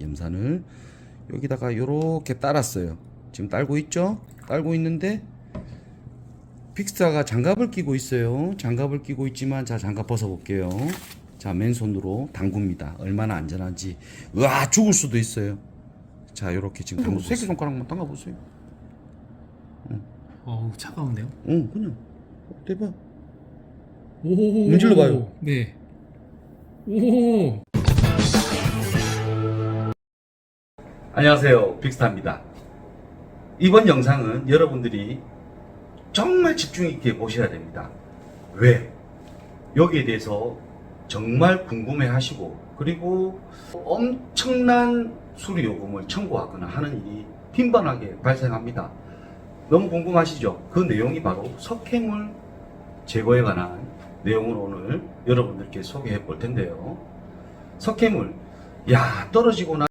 염산을 여기다가 요렇게 따랐어요. 지금 딸고 있죠? 딸고 있는데 픽스타가 장갑을 끼고 있어요. 장갑을 끼고 있지만 자 장갑 벗어 볼게요. 자 맨손으로 담굽니다. 얼마나 안전한지. 와 죽을 수도 있어요. 자 요렇게 지금 담고 새끼 손가락만 담가 보세요. 어우 차가운데요? 응 그냥 대박. 오. 문질러 봐요. 네. 오. 안녕하세요. 빅스타입니다. 이번 영상은 여러분들이 정말 집중 있게 보셔야 됩니다. 왜? 여기에 대해서 정말 궁금해 하시고 그리고 엄청난 수리 요금을 청구하거나 하는 일이 빈번하게 발생합니다. 너무 궁금하시죠? 그 내용이 바로 석회물 제거에 관한 내용을 오늘 여러분들께 소개해 볼 텐데요. 석회물 야 떨어지고 나